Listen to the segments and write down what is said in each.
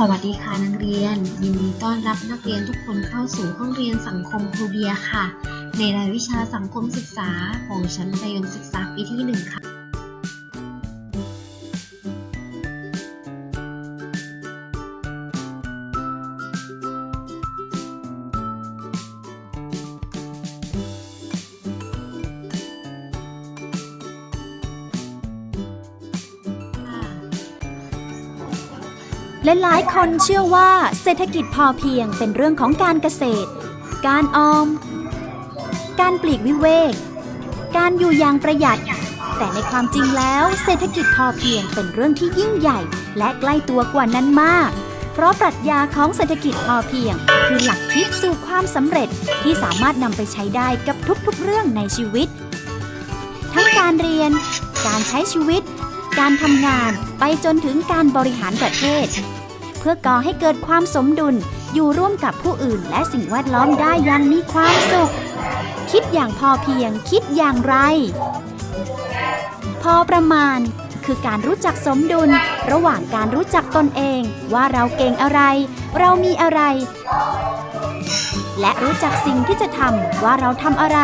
สวัสดีค่ะนักเรียน ยินดีต้อนรับนักเรียนทุกคนเข้าสู่ห้องเรียนสังคมครูเบียค่ะ ในรายวิชาสังคมศึกษาของชั้นประยมศึกษาปีที่หนึ่งค่ะ และหลายคนเชื่อว่าเศรษฐกิจพอเพียงเป็นเรื่องของการเกษตร การออม การปลีกวิเวก การอยู่อย่างประหยัด แต่ในความจริงแล้วเศรษฐกิจพอเพียงเป็นเรื่องที่ยิ่งใหญ่ และใกล้ตัวกว่านั้นมาก เพราะปรัชญาของเศรษฐกิจพอเพียง คือหลักคิดสู่ความสำเร็จที่สามารถนำไปใช้ได้กับทุกๆเรื่องในชีวิต ทั้งการเรียน การใช้ชีวิตการทำงานไปจนถึงการบริหารประเทศ เพื่อก่อให้เกิดความสมดุล อยู่ร่วมกับผู้อื่น และสิ่งแวดล้อมได้อย่างมีความสุข คิดอย่างพอเพียง คิดอย่างไร พอประมาณ คือการรู้จักสมดุล ระหว่างการรู้จักตนเอง ว่าเราเก่งอะไร เรามีอะไร และรู้จักสิ่งที่จะทำว่าเราทำอะไร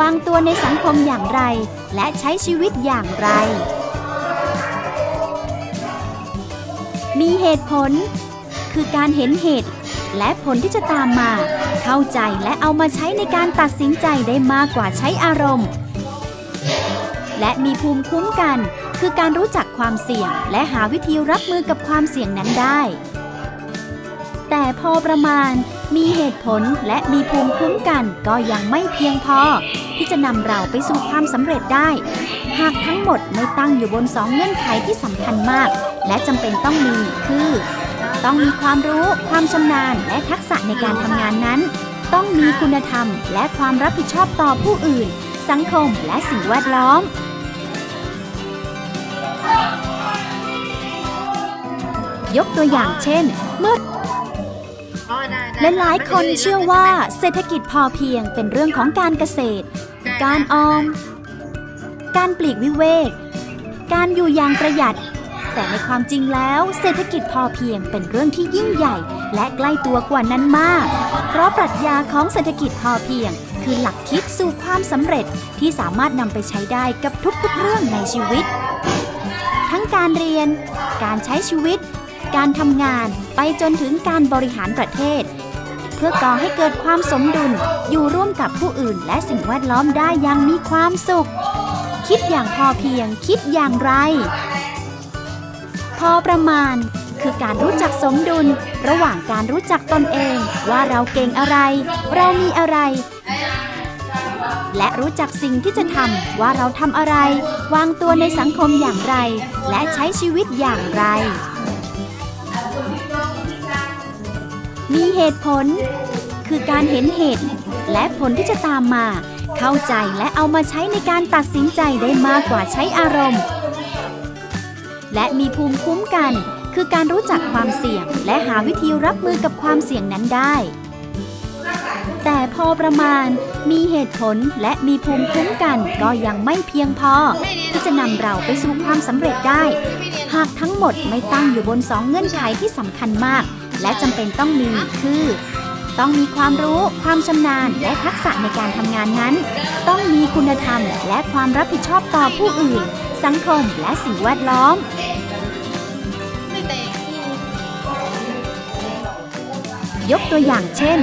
วางตัวในสังคมอย่างไร และใช้ชีวิตอย่างไร มีเหตุผล คือการเห็นเหตุ และผลที่จะตามมา เข้าใจและเอามาใช้ในการตัดสินใจได้มากกว่าใช้อารมณ์ และมีภูมิคุ้มกัน คือการรู้จักความเสี่ยง และหาวิธีรับมือกับความเสี่ยงนั้นได้ แต่พอประมาณมีเหตุผลและมีภูมิคุ้มกันก็ยังไม่เพียงพอ ที่จะนำเราไปสู่ความสำเร็จได้ หากทั้งหมดไม่ตั้งอยู่บนสองเงื่อนไขที่สำคัญมาก และจำเป็นต้องมีคือ ต้องมีความรู้ ความชำนาญ และทักษะในการทำงานนั้น ต้องมีคุณธรรม และความรับผิดชอบต่อผู้อื่น สังคมและสิ่งแวดล้อม ยกตัวอย่างเช่น เมื่อและหลายคนเชื่อว่าเศรษฐกิจพอเพียงเป็นเรื่องของการเกษตร การออม การปลีกวิเวก การอยู่อย่างประหยัด แต่ในความจริงแล้วเศรษฐกิจพอเพียงเป็นเรื่องที่ยิ่งใหญ่ และใกล้ตัวกว่านั้นมาก เพราะปรัชญาของเศรษฐกิจพอเพียง คือหลักคิดสู่ความสำเร็จที่สามารถนำไปใช้ได้กับทุกๆเรื่องในชีวิต ทั้งการเรียน การใช้ชีวิต การทำงานไปจนถึงการบริหารประเทศ เพื่อก่อให้เกิดความสมดุลอยู่ร่วมกับผู้อื่น และสิ่งแวดล้อมได้อย่างมีความสุข คิดอย่างพอเพียง คิดอย่างไร พอประมาณ คือการรู้จักสมดุล ระหว่างการรู้จักตนเอง ว่าเราเก่งอะไร เรามีอะไร และรู้จักสิ่งที่จะทำว่าเราทำอะไร วางตัวในสังคมอย่างไร และใช้ชีวิตอย่างไร มีเหตุผล คือการเห็นเหตุ และผลที่จะตามมา เข้าใจและเอามาใช้ในการตัดสินใจได้มากกว่าใช้อารมณ์ และมีภูมิคุ้มกัน คือการรู้จักความเสี่ยง และหาวิธีรับมือกับความเสี่ยงนั้นได้ แต่พอประมาณมีเหตุผลและมีภูมิคุ้มกันก็ยังไม่เพียงพอ ที่จะนำเราไปสู่ความสำเร็จได้ หากทั้งหมดไม่ตั้งอยู่บนสองเงื่อนไขที่สำคัญมาก และจำเป็นต้องมีคือ ต้องมีความรู้ ความชำนาญ และทักษะในการทำงานนั้น ต้องมีคุณธรรม และความรับผิดชอบต่อผู้อื่น สังคม และสิ่งแวดล้อม ยกตัวอย่างเช่น